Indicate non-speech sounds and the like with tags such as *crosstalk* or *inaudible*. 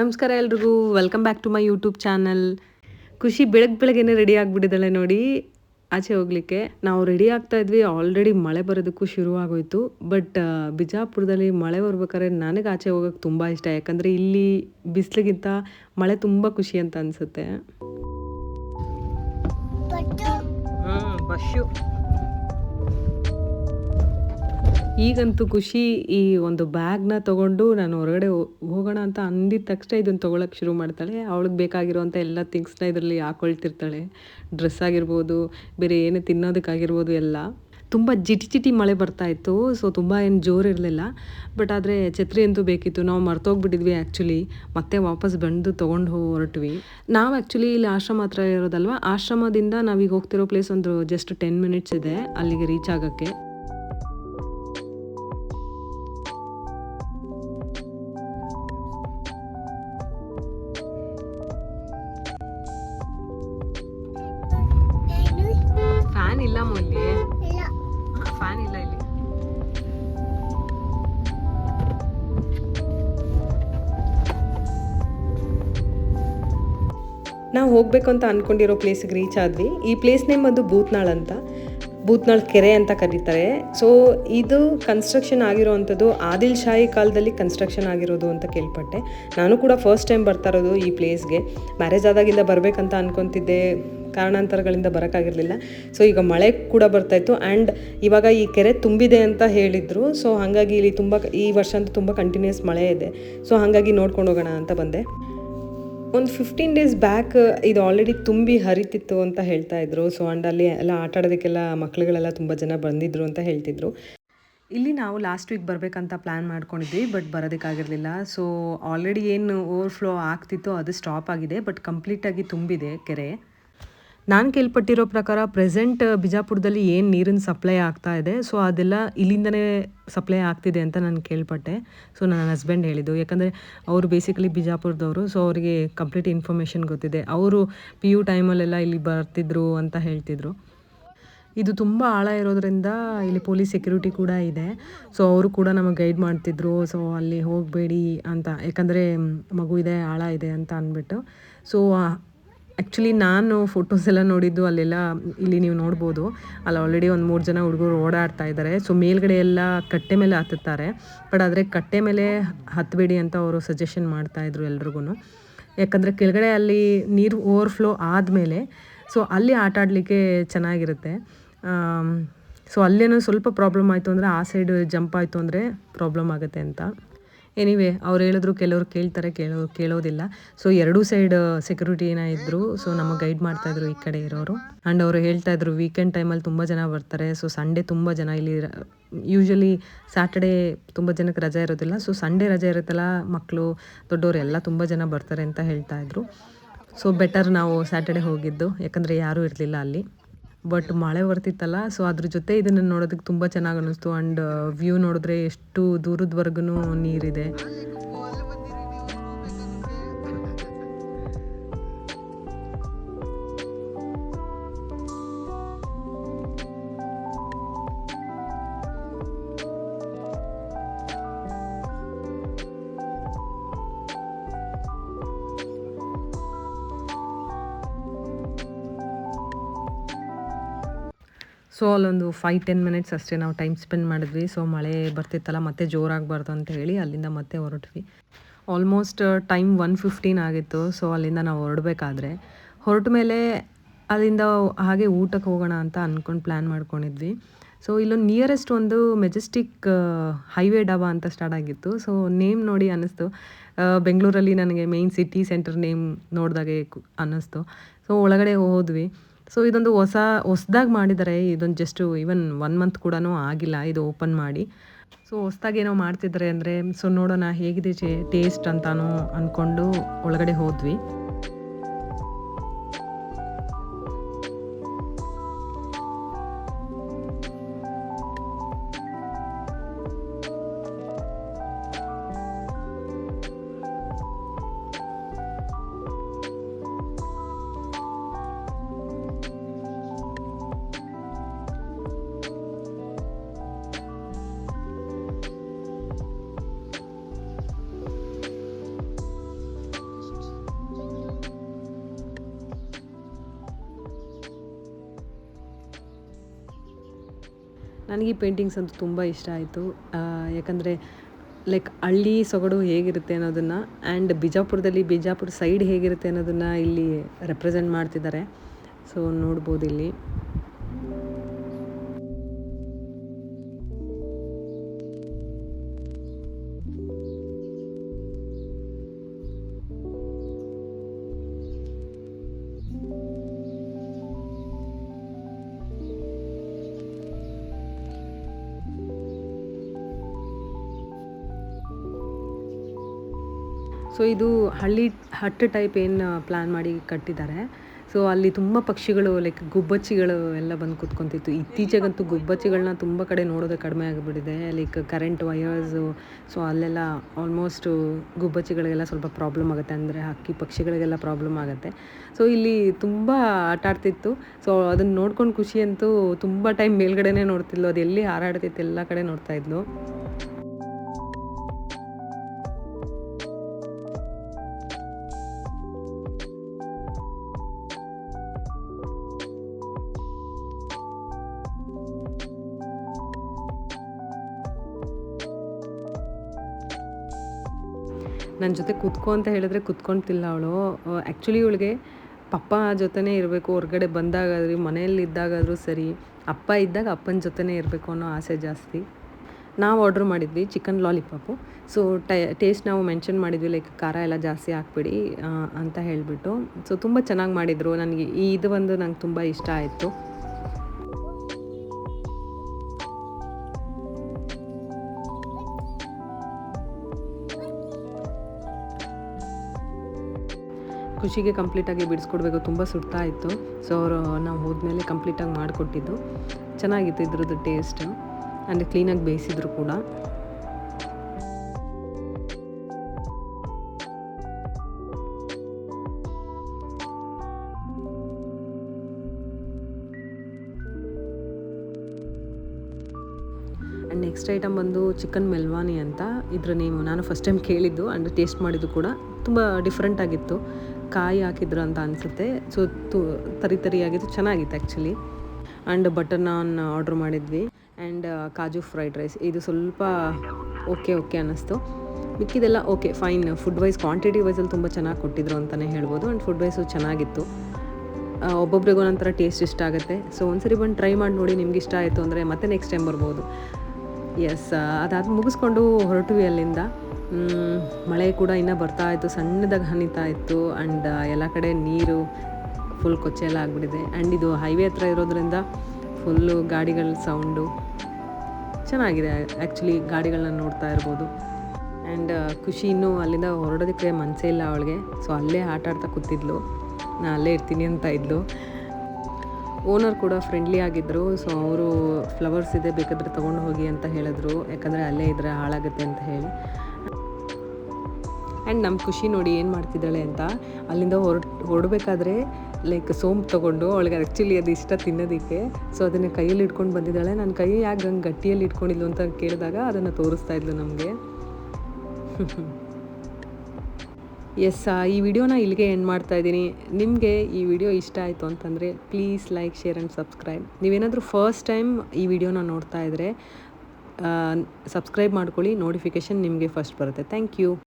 ನಮಸ್ಕಾರ ಎಲ್ರಿಗೂ. Welcome back to my YouTube channel ಖುಷಿ ಬೆಳಗ್ಗೆ ಬೆಳಗ್ಗೆನೆ ರೆಡಿ ಆಗಿಬಿಟ್ಟಿದ್ದಾಳೆ ನೋಡಿ. ಆಚೆ ಹೋಗ್ಲಿಕ್ಕೆ. ನಾವು ರೆಡಿ ಆಗ್ತಾ ಇದ್ವಿ. ಆಲ್ರೆಡಿ ಮಳೆ ಬರೋದಕ್ಕೂ ಶುರು ಆಗೋಯ್ತು. ಬಟ್ ಬಿಜಾಪುರದಲ್ಲಿ ಮಳೆ ಬರ್ಬೇಕಾದ್ರೆ ನನಗೆ ಆಚೆ ಹೋಗೋಕೆ ತುಂಬ ಇಷ್ಟ. ಯಾಕಂದರೆ ಇಲ್ಲಿ ಬಿಸಿಲಿಗಿಂತ ಮಳೆ ತುಂಬ ಖುಷಿ ಅಂತ ಅನಿಸುತ್ತೆ. ಈಗಂತೂ ಖುಷಿ ಈ ಒಂದು ಬ್ಯಾಗ್ನ ತಗೊಂಡು ನಾನು ಹೊರಗಡೆ ಹೋಗೋಣ ಅಂತ ಅಂದಿದ ತಕ್ಷಣ ಇದನ್ನು ತೊಗೊಳಕ್ಕೆ ಶುರು ಮಾಡ್ತಾಳೆ. ಅವಳಿಗೆ ಬೇಕಾಗಿರುವಂಥ ಎಲ್ಲ ಥಿಂಗ್ಸ್ನ ಇದರಲ್ಲಿ ಹಾಕೊಳ್ತಿರ್ತಾಳೆ. ಡ್ರೆಸ್ ಆಗಿರ್ಬೋದು, ಬೇರೆ ಏನೇ ತಿನ್ನೋದಕ್ಕಾಗಿರ್ಬೋದು ಎಲ್ಲ. ತುಂಬ ಜಿಟಿ ಜಿಟಿ ಮಳೆ ಬರ್ತಾ ಇತ್ತು ಸೊ ತುಂಬ ಏನು ಜೋರು ಇರಲಿಲ್ಲ. ಬಟ್ ಆದರೆ ಛತ್ರಿ ಅಂತೂ ಬೇಕಿತ್ತು. ನಾವು ಮರ್ತೋಗ್ಬಿಟ್ಟಿದ್ವಿ ಆ್ಯಕ್ಚುಲಿ ಮತ್ತೆ ವಾಪಸ್ ಬಂದು ತೊಗೊಂಡು ಹೊರಟ್ವಿ. ನಾವು ಆ್ಯಕ್ಚುಲಿ ಇಲ್ಲಿ ಆಶ್ರಮ ಹತ್ರ ಇರೋದಲ್ವ? ಆಶ್ರಮದಿಂದ ನಾವೀಗ ಹೋಗ್ತಿರೋ ಪ್ಲೇಸ್ ಒಂದು ಜಸ್ಟ್ ಟೆನ್ ಮಿನಿಟ್ಸ್ ಇದೆ ಅಲ್ಲಿಗೆ ರೀಚ್ ಆಗೋಕ್ಕೆ. ಫ್ಯಾನ್ ಇಲ್ಲ ಫ್ಯಾನ್ ಇಲ್ಲ. ಇಲ್ಲಿ ನಾವು ಹೋಗಬೇಕು ಅಂತ ಅಂದ್ಕೊಂಡಿರೋ ಪ್ಲೇಸಿಗೆ ರೀಚ್ ಆದ್ವಿ. ಈ ಪ್ಲೇಸ್ ನೇಮ್ ಅದು ಬೂತ್ನಾಳ್ ಅಂತ. ಬೂತ್ನಾಳ್ ಕೆರೆ ಅಂತ ಕರೀತಾರೆ. ಸೊ ಇದು ಕನ್ಸ್ಟ್ರಕ್ಷನ್ ಆಗಿರೋವಂಥದ್ದು ಆದಿಲ್ ಶಾಹಿ ಕಾಲದಲ್ಲಿ ಕನ್ಸ್ಟ್ರಕ್ಷನ್ ಆಗಿರೋದು ಅಂತ ಕೇಳ್ಪಟ್ಟೆ. ನಾನು ಕೂಡ ಫಸ್ಟ್ ಟೈಮ್ ಬರ್ತಾ ಇರೋದು ಈ ಪ್ಲೇಸ್ಗೆ ಮ್ಯಾರೇಜ್ ಆದಾಗಿಂದ ಬರಬೇಕಂತ ಅನ್ಕೊತಿದ್ದೆ. ಕಾರಣಾಂತರಗಳಿಂದ ಬರೋಕ್ಕಾಗಿರಲಿಲ್ಲ ಸೊ ಈಗ ಮಳೆ ಕೂಡ ಬರ್ತಾಯಿತ್ತು ಆ್ಯಂಡ್ ಇವಾಗ ಈ ಕೆರೆ ತುಂಬಿದೆ ಅಂತ ಹೇಳಿದರು. ಸೊ ಹಾಗಾಗಿ ಇಲ್ಲಿ ತುಂಬ ಈ ವರ್ಷ ಅಂತೂ ತುಂಬ ಕಂಟಿನ್ಯೂಸ್ ಮಳೆ ಇದೆ. ಸೊ ಹಾಗಾಗಿ ನೋಡ್ಕೊಂಡು ಹೋಗೋಣ ಅಂತ ಬಂದೆ. ಒಂದು ಫಿಫ್ಟೀನ್ ಡೇಸ್ ಬ್ಯಾಕ್ ಇದು ಆಲ್ರೆಡಿ ತುಂಬಿ ಹರಿತಿತ್ತು ಅಂತ ಹೇಳ್ತಾ ಇದ್ರು. ಸೊ ಆ್ಯಂಡ್ ಅಲ್ಲಿ ಎಲ್ಲ ಆಟ ಆಡೋದಕ್ಕೆಲ್ಲ ಮಕ್ಳುಗಳೆಲ್ಲ ತುಂಬ ಜನ ಬಂದಿದ್ರು ಅಂತ ಹೇಳ್ತಿದ್ರು. ಇಲ್ಲಿ ನಾವು ಲಾಸ್ಟ್ ವೀಕ್ ಬರಬೇಕಂತ ಪ್ಲ್ಯಾನ್ ಮಾಡ್ಕೊಂಡಿದ್ವಿ ಬಟ್ ಬರೋದಕ್ಕಾಗಿರಲಿಲ್ಲ. ಸೊ ಆಲ್ರೆಡಿ ಏನು ಓವರ್ಫ್ಲೋ ಆಗ್ತಿತ್ತು ಅದು ಸ್ಟಾಪ್ ಆಗಿದೆ ಬಟ್ ಕಂಪ್ಲೀಟಾಗಿ ತುಂಬಿದೆ ಕೆರೆ. ನಾನು ಕೇಳ್ಪಟ್ಟಿರೋ ಪ್ರಕಾರ ಪ್ರೆಸೆಂಟ್ ಬಿಜಾಪುರದಲ್ಲಿ ಏನು ನೀರಿನ ಸಪ್ಲೈ ಆಗ್ತಾ ಇದೆ ಸೊ ಅದೆಲ್ಲ ಇಲ್ಲಿಂದನೇ ಸಪ್ಲೈ ಆಗ್ತಿದೆ ಅಂತ ನಾನು ಕೇಳ್ಪಟ್ಟೆ. ಸೊ ನನ್ನ ಹಸ್ಬೆಂಡ್ ಹೇಳಿದ್ದು, ಯಾಕಂದರೆ ಅವರು ಬೇಸಿಕಲಿ ಬಿಜಾಪುರದವರು ಸೊ ಅವರಿಗೆ ಕಂಪ್ಲೀಟ್ ಇನ್ಫಾರ್ಮೇಷನ್ ಗೊತ್ತಿದೆ. ಅವರು ಪಿ ಯು ಟೈಮಲ್ಲೆಲ್ಲ ಇಲ್ಲಿ ಬರ್ತಿದ್ರು ಅಂತ ಹೇಳ್ತಿದ್ರು. ಇದು ತುಂಬ ಆಳ ಇರೋದ್ರಿಂದ ಇಲ್ಲಿ ಪೊಲೀಸ್ ಸೆಕ್ಯೂರಿಟಿ ಕೂಡ ಇದೆ. ಸೊ ಅವರು ಕೂಡ ನಮಗೆ ಗೈಡ್ ಮಾಡ್ತಿದ್ರು ಸೊ ಅಲ್ಲಿ ಹೋಗಬೇಡಿ ಅಂತ. ಯಾಕಂದರೆ ಮಗು ಇದೆ, ಆಳ ಇದೆ ಅಂತ ಅಂದ್ಬಿಟ್ಟು ಸೊ ಆ್ಯಕ್ಚುಲಿ ನಾನು ಫೋಟೋಸ್ ಎಲ್ಲ ನೋಡಿದ್ದು ಅಲ್ಲೆಲ್ಲ ಇಲ್ಲಿ ನೀವು ನೋಡ್ಬೋದು. ಅಲ್ಲಿ ಆಲ್ರೆಡಿ ಒಂದು ಮೂರು ಜನ ಹುಡುಗರು ಓಡಾಡ್ತಾ ಇದ್ದಾರೆ ಸೊ ಮೇಲ್ಗಡೆ ಎಲ್ಲ ಕಟ್ಟೆ ಮೇಲೆ ಹತ್ತುತ್ತಾರೆ. ಬಟ್ ಆದರೆ ಕಟ್ಟೆ ಮೇಲೆ ಹತ್ತಬೇಡಿ ಅಂತ ಅವರು ಸಜೆಷನ್ ಮಾಡ್ತಾಯಿದ್ರು ಎಲ್ರಿಗೂ ಯಾಕಂದರೆ ಕೆಳಗಡೆ ಅಲ್ಲಿ ನೀರು ಓವರ್ಫ್ಲೋ ಆದಮೇಲೆ ಸೊ ಅಲ್ಲಿ ಆಟ ಆಡಲಿಕ್ಕೆ ಚೆನ್ನಾಗಿರುತ್ತೆ. ಸೊ ಅಲ್ಲೇನೋ ಸ್ವಲ್ಪ ಪ್ರಾಬ್ಲಮ್ ಆಯಿತು ಅಂದರೆ ಆ ಸೈಡ್ ಜಂಪ್ ಆಯಿತು ಅಂದರೆ ಪ್ರಾಬ್ಲಮ್ ಆಗುತ್ತೆ ಅಂತ. ಎನಿವೆ ಅವ್ರು ಹೇಳಿದ್ರು, ಕೆಲವರು ಕೇಳ್ತಾರೆ, ಕೇಳೋ, ಕೇಳೋದಿಲ್ಲ. ಸೊ ಎರಡೂ ಸೈಡ್ ಸೆಕ್ಯೂರಿಟಿನ ಇದ್ದರು ಸೊ ನಮಗೆ ಗೈಡ್ ಮಾಡ್ತಾಯಿದ್ರು ಈ ಕಡೆ ಇರೋರು. ಆ್ಯಂಡ್ ಅವರು ಹೇಳ್ತಾ ಇದ್ರು ವೀಕೆಂಡ್ ಟೈಮಲ್ಲಿ ತುಂಬ ಜನ ಬರ್ತಾರೆ. ಸೊ ಸಂಡೇ ತುಂಬ ಜನ ಇಲ್ಲಿ ಯೂಶಲಿ ಸ್ಯಾಟರ್ಡೇ ತುಂಬ ಜನಕ್ಕೆ ರಜೆ ಇರೋದಿಲ್ಲ. ಸೊ ಸಂಡೇ ರಜೆ ಇರುತ್ತಲ್ಲ ಮಕ್ಕಳು ದೊಡ್ಡವರು ಎಲ್ಲ ತುಂಬ ಜನ ಬರ್ತಾರೆ ಅಂತ ಹೇಳ್ತಾ ಇದ್ರು. ಸೊ ಬೆಟರ್ ನಾವು ಸ್ಯಾಟರ್ಡೇ ಹೋಗಿದ್ದು. ಯಾಕಂದರೆ ಯಾರೂ ಇರಲಿಲ್ಲ ಅಲ್ಲಿ. ಬಟ್ ಮಳೆ ಬರ್ತಿತ್ತಲ್ಲ ಸೊ ಅದ್ರ ಜೊತೆ ಇದನ್ನು ನೋಡೋದಕ್ಕೆ ತುಂಬ ಚೆನ್ನಾಗಿ ಅನ್ನಿಸ್ತು ಆ್ಯಂಡ್ ವ್ಯೂ ನೋಡಿದ್ರೆ ಎಷ್ಟು ದೂರದವರೆಗೂ ನೀರಿದೆ. ಸೊ ಅಲ್ಲೊಂದು ಫೈವ್ ಟೆನ್ ಮಿನಿಟ್ಸ್ ಅಷ್ಟೇ ನಾವು ಟೈಮ್ ಸ್ಪೆಂಡ್ ಮಾಡಿದ್ವಿ. ಸೊ ಮಳೆ ಬರ್ತಿತ್ತಲ್ಲ, ಮತ್ತೆ ಜೋರಾಗಬಾರ್ದು ಅಂತ ಹೇಳಿ ಅಲ್ಲಿಂದ ಮತ್ತೆ ಹೊರಟ್ವಿ. ಆಲ್ಮೋಸ್ಟ್ ಟೈಮ್ ಒನ್ ಫಿಫ್ಟೀನ್ ಆಗಿತ್ತು. ಸೊ ಅಲ್ಲಿಂದ ನಾವು ಹೊರಡಬೇಕಾದ್ರೆ, ಹೊರಟ ಮೇಲೆ ಅಲ್ಲಿಂದ ಹಾಗೆ ಊಟಕ್ಕೆ ಹೋಗೋಣ ಅಂತ ಅಂದ್ಕೊಂಡು ಪ್ಲ್ಯಾನ್ ಮಾಡ್ಕೊಂಡಿದ್ವಿ. ಸೊ ಇಲ್ಲೊಂದು ನಿಯರೆಸ್ಟ್ ಒಂದು ಮೆಜೆಸ್ಟಿಕ್ ಹೈವೇ ಡಾಬಾ ಅಂತ ಸ್ಟಾರ್ಟ್ ಆಗಿತ್ತು. ಸೊ ನೇಮ್ ನೋಡಿ ಅನ್ನಿಸ್ತು. ಬೆಂಗಳೂರಲ್ಲಿ ನನಗೆ ಮೇಯ್ನ್ ಸಿಟಿ ಸೆಂಟರ್ ನೇಮ್ ನೋಡಿದಾಗೆ ಅನ್ನಿಸ್ತು. ಸೊ ಒಳಗಡೆ ಹೋದ್ವಿ. ಸೊ ಇದೊಂದು ಹೊಸ, ಹೊಸದಾಗಿ ಮಾಡಿದ್ದಾರೆ ಇದೊಂದು ಜಸ್ಟ್ ಈವನ್ ಒನ್ ಮಂತ್ ಕೂಡ ಆಗಿಲ್ಲ. ಇದು ಓಪನ್ ಮಾಡಿ. ಸೊ ಹೊಸದಾಗಿ ಏನೋ ಮಾಡ್ತಿದ್ದಾರೆ ಅಂದರೆ ಸೊ ನೋಡೋಣ ಹೇಗಿದೆ ಟೇಸ್ಟ್ ಅಂತಾನು ಅಂದ್ಕೊಂಡು ಒಳಗಡೆ ಹೋದ್ವಿ. ನನಗೆ ಈ ಪೇಂಟಿಂಗ್ಸ್ ಅಂತೂ ತುಂಬ ಇಷ್ಟ ಆಯಿತು. ಯಾಕಂದರೆ ಲೈಕ್ ಹಳ್ಳಿ ಸೊಗಡು ಹೇಗಿರುತ್ತೆ ಅನ್ನೋದನ್ನು ಆ್ಯಂಡ್ ಬಿಜಾಪುರದಲ್ಲಿ ಬಿಜಾಪುರ ಸೈಡ್ ಹೇಗಿರುತ್ತೆ ಅನ್ನೋದನ್ನು ಇಲ್ಲಿ ರೆಪ್ರೆಸೆಂಟ್ ಮಾಡ್ತಿದ್ದಾರೆ. ಸೊ ನೋಡ್ಬೋದು ಇಲ್ಲಿ. ಸೊ ಇದು ಹಳ್ಳಿ ಹಟ್ ಟೈಪ್ ಏನು ಪ್ಲ್ಯಾನ್ ಮಾಡಿ ಕಟ್ಟಿದ್ದಾರೆ. ಸೊ ಅಲ್ಲಿ ತುಂಬ ಪಕ್ಷಿಗಳು ಲೈಕ್ ಗುಬ್ಬಚ್ಚಿಗಳು ಎಲ್ಲ ಬಂದು ಕೂತ್ಕೊಂತಿತ್ತು. ಇತ್ತೀಚೆಗಂತೂ ಗುಬ್ಬಚ್ಚಿಗಳನ್ನ ತುಂಬ ಕಡೆ ನೋಡೋದು ಕಡಿಮೆ ಆಗಿಬಿಟ್ಟಿದೆ. ಲೈಕ್ ಕರೆಂಟ್ ವಯರ್ಸು ಸೊ ಅಲ್ಲೆಲ್ಲ ಆಲ್ಮೋಸ್ಟು ಗುಬ್ಬಚ್ಚಿಗಳಿಗೆಲ್ಲ ಸ್ವಲ್ಪ ಪ್ರಾಬ್ಲಮ್ ಆಗುತ್ತೆ. ಅಂದರೆ ಹಕ್ಕಿ ಪಕ್ಷಿಗಳಿಗೆಲ್ಲ ಪ್ರಾಬ್ಲಮ್ ಆಗುತ್ತೆ. ಸೊ ಇಲ್ಲಿ ತುಂಬ ಆಟ ಆಡ್ತಿತ್ತು. ಸೊ ಅದನ್ನು ನೋಡ್ಕೊಂಡು ಖುಷಿ ಅಂತೂ ತುಂಬ ಟೈಮ್ ಮೇಲ್ಗಡೆನೇ ನೋಡ್ತಿದ್ಲು. ಅದು ಎಲ್ಲಿ ಹಾರಾಡ್ತಿತ್ತು ಎಲ್ಲ ಕಡೆ ನೋಡ್ತಾ ನನ್ನ ಜೊತೆ ಕುತ್ಕೋ ಅಂತ ಹೇಳಿದ್ರೆ ಕುತ್ಕೊಳ್ತಿಲ್ಲ ಅವಳು. ಆ್ಯಕ್ಚುಲಿ ಇವಳಿಗೆ ಪಪ್ಪ ಜೊತೆನೇ ಇರಬೇಕು, ಹೊರಗಡೆ ಬಂದಾಗಾದ್ರೂ, ಮನೆಯಲ್ಲಿ ಇದ್ದಾಗಾದರೂ ಸರಿ, ಅಪ್ಪ ಇದ್ದಾಗ ಅಪ್ಪನ ಜೊತೆನೇ ಇರಬೇಕು ಅನ್ನೋ ಆಸೆ ಜಾಸ್ತಿ. ನಾವು ಆರ್ಡ್ರ್ ಮಾಡಿದ್ವಿ ಚಿಕನ್ ಲಾಲಿಪಾಪು ಸೊ ಟೇಸ್ಟ್ ನಾವು ಮೆನ್ಷನ್ ಮಾಡಿದ್ವಿ ಲೈಕ್ ಖಾರ ಎಲ್ಲ ಜಾಸ್ತಿ ಹಾಕ್ಬಿಡಿ ಅಂತ ಹೇಳಿಬಿಟ್ಟು. ಸೊ ತುಂಬ ಚೆನ್ನಾಗಿ ಮಾಡಿದರು. ನನಗೆ ಇದು ಒಂದು ನಂಗೆ ತುಂಬ ಇಷ್ಟ ಆಯಿತು. ಖುಷಿಗೆ ಕಂಪ್ಲೀಟಾಗಿ ಬಿಡಿಸ್ಕೊಡ್ಬೇಕು, ತುಂಬ ಸುಡ್ತಾ ಇತ್ತು ಸೊ ಅವರು, ನಾವು ಹೋದ್ಮೇಲೆ ಕಂಪ್ಲೀಟಾಗಿ ಮಾಡಿಕೊಟ್ಟಿದ್ದು. ಚೆನ್ನಾಗಿತ್ತು ಇದ್ರದ್ದು ಟೇಸ್ಟ್. ಆ್ಯಂಡ್ ಕ್ಲೀನಾಗಿ ಬೇಯಿಸಿದ್ರು ಕೂಡ. ಆ್ಯಂಡ್ ನೆಕ್ಸ್ಟ್ ಐಟಮ್ ಬಂದು ಚಿಕನ್ ಮೆಲ್ವಾನಿ ಅಂತ. ಇದ್ರ ನೇಮು ನಾನು ಫಸ್ಟ್ ಟೈಮ್ ಕೇಳಿದ್ದು, ಆ್ಯಂಡ್ ಟೇಸ್ಟ್ ಮಾಡಿದ್ದು ಕೂಡ. ತುಂಬ ಡಿಫ್ರೆಂಟ್ ಆಗಿತ್ತು. ಕಾಯಿ ಹಾಕಿದ್ರು ಅಂತ ಅನಿಸುತ್ತೆ. ಸೊ ತು, ತರಿ ತರಿಯಾಗಿತ್ತು ಚೆನ್ನಾಗಿತ್ತು actually and butter naan order ಮಾಡಿದ್ವಿ. ಆ್ಯಂಡ್ ಕಾಜು ಫ್ರೈಡ್ ರೈಸ್ ಇದು ಸ್ವಲ್ಪ ಓಕೆ ಓಕೆ ಅನ್ನಿಸ್ತು. ಮಿಕ್ಕಿದೆಲ್ಲ okay fine food wise quantity ವೈಸಲ್ಲಿ ತುಂಬ ಚೆನ್ನಾಗಿ ಕೊಟ್ಟಿದ್ರು ಅಂತಲೇ ಹೇಳ್ಬೋದು. ಆ್ಯಂಡ್ ಫುಡ್ ವೈಸು ಚೆನ್ನಾಗಿತ್ತು. ಒಬ್ಬೊಬ್ರಿಗೆ ಒಂಥರ ಟೇಸ್ಟ್ ಇಷ್ಟ ಆಗುತ್ತೆ. ಸೊ ಒಂದ್ಸರಿ ಬಂದು ಟ್ರೈ ಮಾಡಿ ನೋಡಿ ನಿಮ್ಗೆ ಇಷ್ಟ ಆಯಿತು ಅಂದರೆ ಮತ್ತೆ ನೆಕ್ಸ್ಟ್ ಟೈಮ್ ಬರ್ಬೋದು. ಎಸ್ ಅದಾದ ಮುಗಿಸ್ಕೊಂಡು ಹೊರಟ್ವಿ ಅಲ್ಲಿಂದ. ಮಳೆ ಕೂಡ ಇನ್ನೂ ಬರ್ತಾ ಇತ್ತು, ಸಣ್ಣದಾಗಿ ಹನಿತಾ ಇತ್ತು ಆ್ಯಂಡ್ ಎಲ್ಲ ಕಡೆ ನೀರು ಫುಲ್ ಕೊಚ್ಚೆ ಎಲ್ಲ ಆಗಿಬಿಟ್ಟಿದೆ. ಆ್ಯಂಡ್ ಇದು ಹೈವೇ ಹತ್ರ ಇರೋದ್ರಿಂದ ಫುಲ್ಲು ಗಾಡಿಗಳ ಸೌಂಡು ಚೆನ್ನಾಗಿದೆ ಆ್ಯಕ್ಚುಲಿ ಗಾಡಿಗಳನ್ನ ನೋಡ್ತಾ ಇರ್ಬೋದು. ಆ್ಯಂಡ್ ಖುಷಿ ಇನ್ನೂ ಅಲ್ಲಿಂದ ಹೊರಡೋದಕ್ಕೆ ಮನಸ್ಸೇ ಇಲ್ಲ ಅವಳಿಗೆ. ಸೊ ಅಲ್ಲೇ ಆಟ ಆಡ್ತಾ ಕೂತಿದ್ಲು. ನಾ ಅಲ್ಲೇ ಇರ್ತೀನಿ ಅಂತ ಇದ್ಲು. ಓನರ್ ಕೂಡ ಫ್ರೆಂಡ್ಲಿ ಆಗಿದ್ದರು ಸೊ ಅವರು ಫ್ಲವರ್ಸ್ ಇದೆ, ಬೇಕಾದರೆ ತೊಗೊಂಡು ಹೋಗಿ ಅಂತ ಹೇಳಿದ್ರು. ಯಾಕಂದರೆ ಅಲ್ಲೇ ಇದ್ರೆ ಹಾಳಾಗುತ್ತೆ ಅಂತ ಹೇಳಿ. ಆ್ಯಂಡ್ ನಮ್ಮ ಖುಷಿ ನೋಡಿ ಏನು ಮಾಡ್ತಿದ್ದಾಳೆ ಅಂತ ಅಲ್ಲಿಂದ ಹೊರಟ್ ಹೊರಡಬೇಕಾದ್ರೆ ಲೈಕ್ ಸೋಂಪು ತೊಗೊಂಡು ಅವಳಿಗೆ ಆ್ಯಕ್ಚುಲಿ ಅದು ಇಷ್ಟ ತಿನ್ನೋದಕ್ಕೆ. ಸೊ ಅದನ್ನು ಕೈಯಲ್ಲಿ ಇಟ್ಕೊಂಡು ಬಂದಿದ್ದಾಳೆ. ನನ್ನ ಕೈ ಯಾಕೆ ಹಂಗೆ ಗಟ್ಟಿಯಲ್ಲಿ ಇಟ್ಕೊಂಡಿದ್ಲು ಅಂತ ಕೇಳಿದಾಗ ಅದನ್ನು ತೋರಿಸ್ತಾ ಇದ್ಲು ನಮಗೆ. ಎಸ್ *laughs* ಈ ವಿಡಿಯೋನ ಇಲ್ಲಿಗೆ ಎಂಡ್ ಮಾಡ್ತಾ ಇದ್ದೀನಿ. ನಿಮಗೆ ಈ ವಿಡಿಯೋ ಇಷ್ಟ ಆಯಿತು ಅಂತಂದರೆ please like share and subscribe ನೀವೇನಾದರೂ ಫಸ್ಟ್ ಟೈಮ್ ಈ ವಿಡಿಯೋನ ನೋಡ್ತಾ ಇದ್ದರೆ ಸಬ್ಸ್ಕ್ರೈಬ್ ಮಾಡ್ಕೊಳ್ಳಿ ನೋಟಿಫಿಕೇಷನ್ ನಿಮಗೆ ಫಸ್ಟ್ ಬರುತ್ತೆ. Thank you